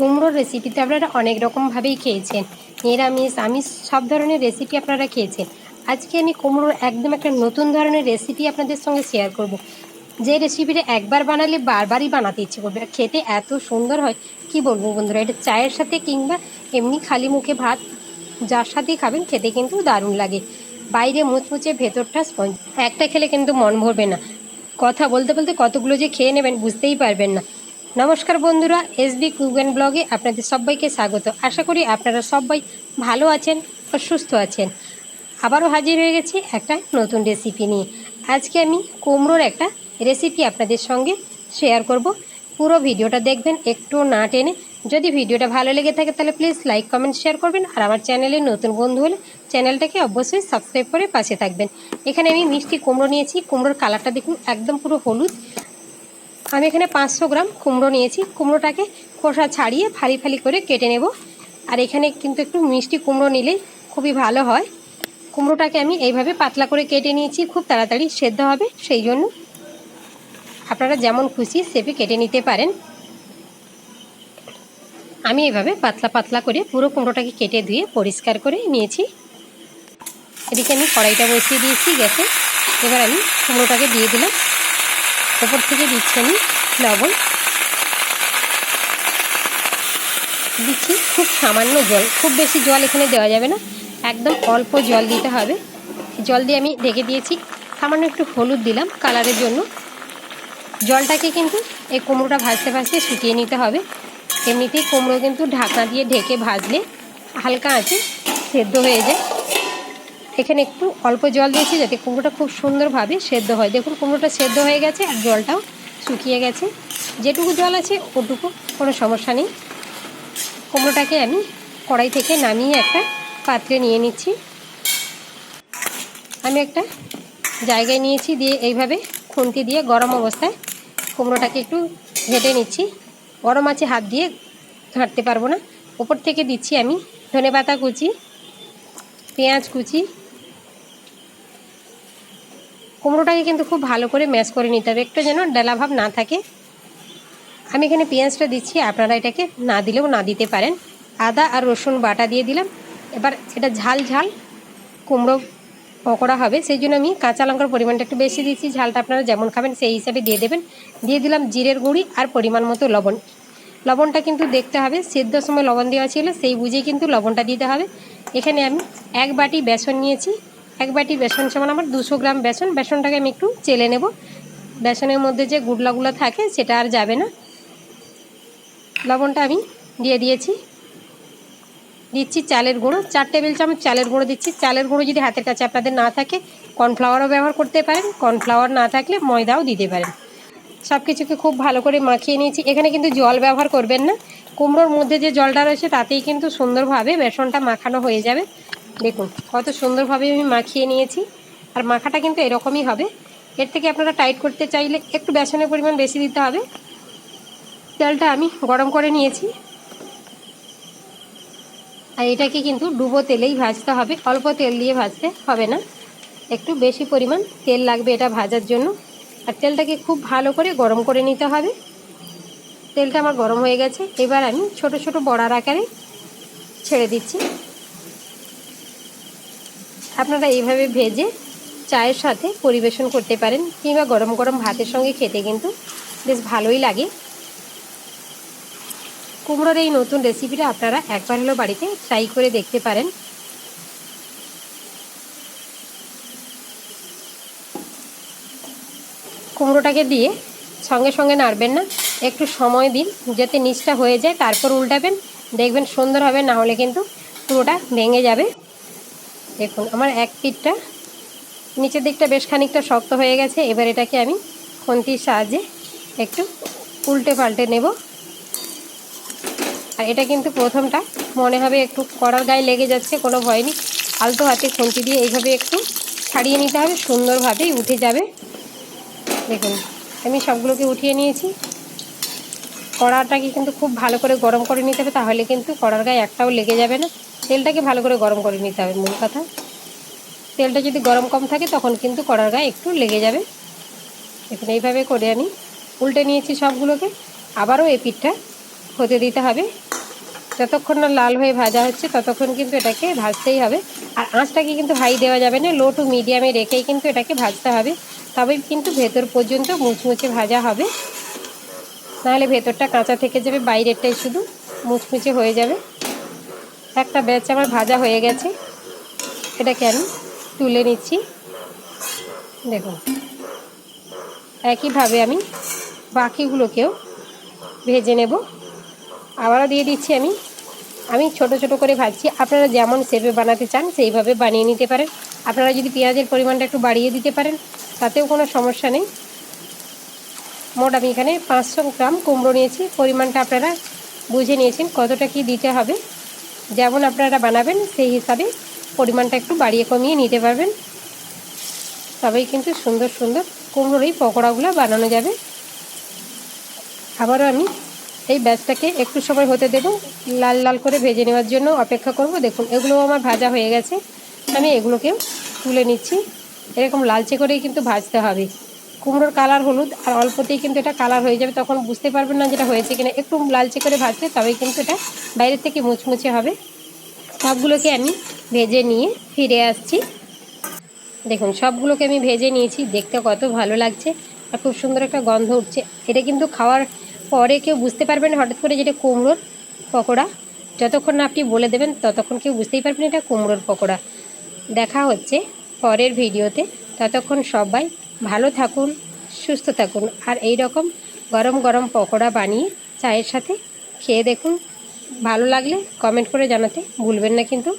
কুমড়োর রেসিপিতে আপনারা অনেক রকমভাবেই খেয়েছেন। নিরামিষ, আমিষ, সব ধরনের রেসিপি আপনারা খেয়েছেন। আজকে আমি কুমড়োর একদম একটা নতুন ধরনের রেসিপি আপনাদের সঙ্গে শেয়ার করব। যে রেসিপিটা একবার বানালে বারবারই বানাতে ইচ্ছে করবে। খেতে এত সুন্দর হয়, কি বলব বন্ধুরা? এটা চায়ের সাথে কিংবা এমনি খালি মুখে ভাত, যার সাথেই খাবেন, খেতে কিন্তু দারুণ লাগে। বাইরে মুচমুচে ভেতরটা স্পঞ্জ একটা খেলে কিন্তু মন ভরবে না। কথা বলতে বলতে কতগুলো যে খেয়ে নেবেন বুঝতেই পারবেন না। নমস্কার বন্ধুরা এসবি কুগেন ব্লগে আপনাদের সবাইকে স্বাগত। আশা করি আপনারা সবাই ভালো আছেন ও সুস্থ আছেন। আবারও হাজির হয়ে গেছি একটা নতুন রেসিপি নিয়ে। আজকে আমি কুমড়োর একটা রেসিপি আপনাদের সঙ্গে শেয়ার করব। পুরো ভিডিওটা দেখবেন একটু না টেনে। যদি ভিডিওটা ভালো লেগে থাকে তাহলে প্লিজ লাইক কমেন্ট শেয়ার করবেন। আর আমার চ্যানেলে নতুন বন্ধু হলে চ্যানেলটাকে অবশ্যই সাবস্ক্রাইব করে পাশে থাকবেন। এখানে আমি মিষ্টি কুমড়ো নিয়েছি। কুমড়োর কালারটা দেখুন, একদম পুরো হলুদ। আমি এখানে পাঁচশো গ্রাম কুমড়ো নিয়েছি। কুমড়োটাকে খোসা ছাড়িয়ে ফালি ফালি করে কেটে নেব। আর এখানে কিন্তু একটু মিষ্টি কুমড়ো নিলেই খুবই ভালো হয়। কুমড়োটাকে আমি এইভাবে পাতলা করে কেটে নিয়েছি, খুব তাড়াতাড়ি সেদ্ধ হবে, সেই জন্য আপনারা যেমন খুশি সেপে কেটে নিতে পারেন। আমি এইভাবে পাতলা পাতলা করে পুরো কুমড়োটাকে কেটে ধুয়ে পরিষ্কার করে নিয়েছি। এদিকে আমি কড়াইটা বসিয়ে দিয়েছি গ্যাসে। এবার আমি কুমড়োটাকে দিয়ে দিলাম। ওপর থেকে দিচ্ছি আমি লবণ। দিচ্ছি খুব সামান্য জল, খুব বেশি জল এখানে দেওয়া যাবে না, একদম অল্প জল দিতে হবে। জল দিয়ে আমি ঢেকে দিয়েছি, সামান্য একটু হলুদ দিলাম কালারের জন্য। জলটাকে কিন্তু এই কুমড়োটা ভাজতে ভাজতে শুকিয়ে নিতে হবে। এমনিতেই কুমড়ো কিন্তু ঢাকনা দিয়ে ঢেকে ভাজলে হালকা আছে সেদ্ধ হয়ে যায়। এখানে একটু অল্প জল দিয়েছি যাতে কুমড়োটা খুব সুন্দরভাবে সেদ্ধ হয়। দেখুন, কুমড়োটা সেদ্ধ হয়ে গেছে আর জলটাও শুকিয়ে গেছে। যেটুকু জল আছে ওটুকু, কোনো সমস্যা নেই। কুমড়োটাকে আমি কড়াই থেকে নামিয়ে একটা পাত্রে নিয়ে নিচ্ছি। আমি একটা জায়গায় নিয়েছি দিয়ে এইভাবে খুন্তি দিয়ে গরম অবস্থায় কুমড়োটাকে একটু ঘেটে নিচ্ছি। গরম আছে, হাত দিয়ে ঘাঁটতে পারব না। ওপর থেকে দিচ্ছি আমি ধনে পাতা কুচি, পেঁয়াজ কুচি কুমড়োটাকে কিন্তু খুব ভালো করে ম্যাশ করে নিতে হবে। একটু যেন ডালাভাব না থাকে। আমি এখানে পেঁয়াজটা দিচ্ছি, আপনারা এটাকে না দিলেও না দিতে পারেন। আদা আর রসুন বাটা দিয়ে দিলাম। এবার এটা ঝাল ঝাল কুমড়ো পকোড়া হবে। সেই জন্য আমি কাঁচা লঙ্কার পরিমাণটা একটু বেশি দিচ্ছি। ঝালটা আপনারা যেমন খাবেন সেই হিসাবে দিয়ে দেবেন। দিয়ে দিলাম জিরের গুঁড়ি আর পরিমাণ মতো লবণ। লবণটা কিন্তু দেখতে হবে, সেদ্ধ সময় লবণ দেওয়া ছিল, সেই বুঝেই কিন্তু লবণটা দিতে হবে। এখানে আমি এক বাটি বেসন নিয়েছি। এক বাটি বেসন সমান আমার দুশো গ্রাম বেসন, বেসনটাকে আমি একটু চেলে নেব। বেসনের মধ্যে যে গুড়লাগুলো থাকে, সেটা আর যাবে না। লবণটা আমি দিয়ে দিয়েছি। দিচ্ছি চালের গুঁড়ো। চার টেবিল চামচ চালের গুঁড়ো দিচ্ছি। চালের গুঁড়ো যদি হাতের কাছে আপনাদের না থাকে, কর্নফ্লাওয়ারও ব্যবহার করতে পারেন। কর্নফ্লাওয়ার না থাকলে ময়দাও দিতে পারেন। সব কিছুকে খুব ভালো করে মাখিয়ে নিয়েছি। এখানে কিন্তু জল ব্যবহার করবেন না। কুমড়োর মধ্যে যে জলটা রয়েছে, তাতেই কিন্তু সুন্দরভাবে বেসনটা মাখানো হয়ে যাবে। দেখুন, কত সুন্দরভাবে আমি মাখিয়ে নিয়েছি। আর মাখাটা কিন্তু এরকমই হবে। এর থেকে আপনারা টাইট করতে চাইলে একটু বেসনের পরিমাণ বেশি দিতে হবে। তেলটা আমি গরম করে নিয়েছি। আর এটাকে কিন্তু ডুবো তেলেই ভাজতে হবে। অল্প তেল দিয়ে ভাজতে হবে না। একটু বেশি পরিমাণ তেল লাগবে এটা ভাজার জন্য। আর তেলটাকে খুব ভালো করে গরম করে নিতে হবে। তেলটা আমার গরম হয়ে গেছে। এবার আমি ছোট ছোট বড়ার আকারে ছেড়ে দিচ্ছি। আপনারা এইভাবে ভেজে চায়ের সাথে পরিবেশন করতে পারেন কিংবা গরম গরম ভাতের সঙ্গে খেতে কিন্তু বেশ ভালোই লাগে। কুমড়োর এই নতুন রেসিপিটা আপনারা একবার হলেও বাড়িতে ট্রাই করে দেখতে পারেন। কুমড়োটাকে দিয়ে সঙ্গে সঙ্গে নাড়বেন না, একটু সময় দিন, যাতে নিচটা হয়ে যায়, তারপর উল্টাবেন। দেখবেন সুন্দর হবে না হলে কিন্তু পুরোটা ভেঙে যাবে। দেখুন, আমার এক পিঠটা নিচের দিকটা বেশ খানিকটা শক্ত হয়ে গেছে, এবার এটাকে আমি খুন্তির সাহায্যে একটু উল্টে পাল্টে নেব। আর এটা কিন্তু প্রথমটা, মনে হবে একটু কড়ার গায়ে লেগে যাচ্ছে, কোনো ভয় নেই। আলতো হাতে খুন্তি দিয়ে এইভাবে একটু ছাড়িয়ে নিতে হবে, সুন্দরভাবেই উঠে যাবে। দেখুন, আমি সবগুলোকে উঠিয়ে নিয়েছি। কড়াটাকে কিন্তু খুব ভালো করে গরম করে নিতে হবে, তাহলে কিন্তু কড়ার গায়ে একটাও লেগে যাবে না। তেলটাকে ভালো করে গরম করে নিতে হবে, মূল কথা। তেলটা যদি গরম কম থাকে, তখন কিন্তু কড়ার গায়ে একটু লেগে যাবে। দেখুন এইভাবে করে আমি উল্টে নিয়েছি সবগুলোকে। আবারও এই পিঠটা হতে দিতে হবে। যতক্ষণ না লাল হয়ে ভাজা হচ্ছে, ততক্ষণ কিন্তু এটাকে ভাজতেই হবে। আর আঁচটাকে কিন্তু হাই দেওয়া যাবে না, লো টু মিডিয়ামে রেখেই কিন্তু এটাকে ভাজতে হবে। তবেই কিন্তু ভেতর পর্যন্ত মুচমুচে ভাজা হবে। নাহলে ভেতরটা কাঁচা থেকে যাবে, বাইরেরটাই শুধু মুচমুচে হয়ে যাবে। একটা ব্যাচ আমার ভাজা হয়ে গেছে। এটাকে আমি তুলে নিচ্ছি। দেখুন। একইভাবে আমি বাকিগুলোকেও ভেজে নেব। আবারও দিয়ে দিচ্ছি আমি। আমি ছোট ছোট করে ভাজছি। আপনারা যেমন শেপে বানাতে চান, সেইভাবে বানিয়ে নিতে পারেন। আপনারা যদি পেঁয়াজের পরিমাণটা একটু বাড়িয়ে দিতে পারেন, তাতেও কোনো সমস্যা নেই। মোট আমি এখানে পাঁচশো গ্রাম কুমড়ো নিয়েছি। পরিমাণটা আপনারা বুঝে নিয়েছেন কতটা কি দিতে হবে। যেমন আপনারা বানাবেন, সেই হিসাবে পরিমাণটা একটু বাড়িয়ে কমিয়ে নিতে পারবেন। তবেই কিন্তু সুন্দর সুন্দর কুমড়োর এই পকোড়াগুলো বানানো যাবে। আবারও আমি এই ব্যাচটাকে একটু সময় হতে দেব। লাল লাল করে ভেজে নেওয়ার জন্য অপেক্ষা করব। দেখুন, এগুলোও আমার ভাজা হয়ে গেছে। আমি এগুলোকেও তুলে নিচ্ছি। এরকম লালচে করেই কিন্তু ভাজতে হবে। কুমড়োর কালার হলুদ আর অল্পতেই কিন্তু এটা কালার হয়ে যাবে। তখন বুঝতে পারবেন না যেটা হয়েছে কিনা। একটু লালচে করে ভাজলে তবেই কিন্তু এটা বাইরের থেকে মুচমুচে হবে। সবগুলোকে আমি ভেজে নিয়ে ফিরে আসছি। দেখুন, সবগুলোকে আমি ভেজে নিয়েছি। দেখতে কত ভালো লাগছে আর খুব সুন্দর একটা গন্ধ উঠছে। এটা কিন্তু খাওয়ার পরে কেউ বুঝতে পারবেন হঠাৎ করে যেটা কুমড়োর পকোড়া। যতক্ষণ না আপনি বলে দেবেন, ততক্ষণ কেউ বুঝতেই পারবেন এটা কুমড়োর পকোড়া। দেখা হচ্ছে পরের ভিডিওতে। ততক্ষণ সবাই ভালো থাকুন, সুস্থ থাকুন। আর এই রকম গরম গরম পকোড়া বানিয়ে চায়ের সাথে খেয়ে দেখুন। ভালো লাগলে কমেন্ট করে জানাতে ভুলবেন না কিন্তু।